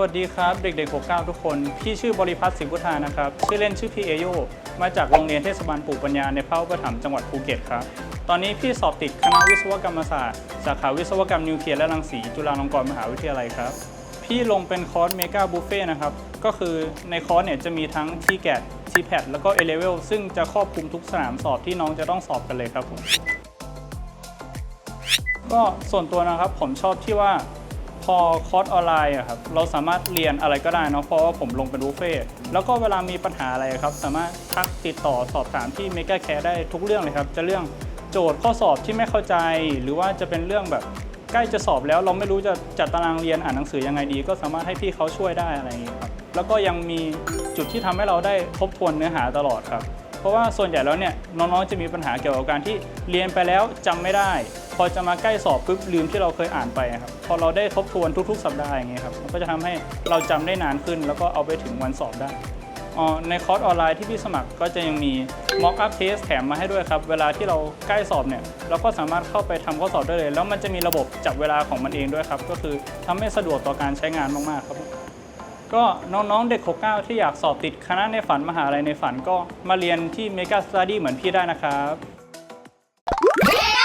วัสดีครับ เด็กๆ 69 ทุกคน พี่ชื่อบริพัตรสิงห์พุทธานะครับ ชื่อเล่นชื่อพี่เอโยมาจากโรงเรียนเทศบาลปู่ปัญญาในพระอุปถัมภ์จังหวัดภูเก็ตครับ ตอนนี้พี่สอบติดคณะวิศวกรรมศาสตร์ สาขาวิศวกรรมนิวเคลียร์และรังสีจุฬาลงกรณ์มหาวิทยาลัยครับ พี่ลงเป็นคอร์สเมกาบุฟเฟ่นะครับ ก็คือในคอร์สเนี่ยจะมีทั้ง t g a t t p a t แล้วก็ A Level ซึ่งจะครอบคลุมทุกสนามสอบที่น้องจะต้องสอบกันเลยครับผมก็ส่วนตัวนะครับผมชอบที่ว่า พอคอร์สออนไลน์อะครับเราสามารถเรียนอะไรก็ได้เนอะเพราะว่าผมลงเป็นบุฟเฟ่แล้วก็เวลามีปัญหาอะไรครับ สามารถทักติดต่อสอบถามที่เมกาแคร์ได้ทุกเรื่องเลยครับ จะเรื่องโจทย์ข้อสอบที่ไม่เข้าใจ หรือว่าจะเป็นเรื่องแบบใกล้จะสอบแล้วเราไม่รู้จะจัดตารางเรียนอ่านหนังสือยังไงดี ก็สามารถให้พี่เขาช่วยได้อะไรอย่างนี้ครับแล้วก็ยังมีจุดที่ทำให้เราได้ทบทวนเนื้อหาตลอดครับ ราะว่าส่วนใหญ่แล้วเนี่ยน้องๆจะมีปัญหาเกี่ยวกับการที่เรียนไปแล้วจำไม่ได้ พอจะมาใกล้สอบปุ๊บลืมที่เราเคยอ่านไปครับพอเราได้ทบทวนทุก ๆ สัปดาห์อย่างเงี้ยครับมันก็จะทำให้เราจำได้นานขึ้น แล้วก็เอาไปถึงวันสอบได้อ๋อในคอร์สออนไลน์ที่พี่สมัครก็จะยังมี mock up test แถมมาให้ด้วยครับ เวลาที่เราใกล้สอบเนี่ยเราก็สามารถเข้าไปทำข้อสอบได้เลย แล้วมันจะมีระบบจับเวลาของมันเองด้วยครับ ก็คือทำให้สะดวกต่อการใช้งานมากๆครับ ก็น้องๆเด็ก 69 ที่อยากสอบติดคณะในฝันมหาลัยในฝันก็มาเรียนที่ Mega Study เหมือนพี่ได้นะครับ